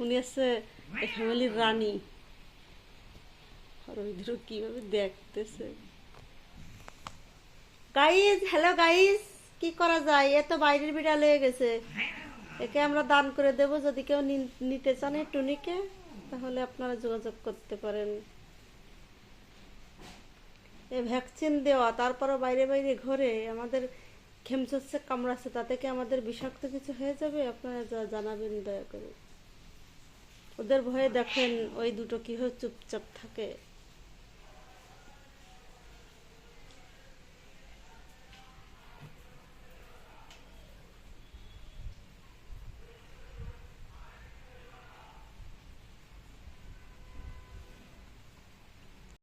উনি আছে ফ্যামিলির রানী। আর কীভাবে দেখতেছে। গাইজ হ্যালো গাইজ কি করা যায়? এ তো বাইরের বিড়াল হয়ে গেছে। একে আমরা দান করে দেব, যদি কেউ নিতে চান টুনিকে, তাহলে আপনারা যোগাযোগ করতে পারেন। এ ভ্যাকসিন দেওয়া, তারপরও বাইরে বাইরে ঘরে। আমাদের খেমচচ্ছে কামড়াচ্ছে, তাতে কি আমাদের বিষাক্ত কিছু হয়ে যাবে? আপনারা যা- জানাবেন, দয়া করে। ওদের ভয়ে দেখেন ওই দুটো কীভাবে চুপচাপ থাকে।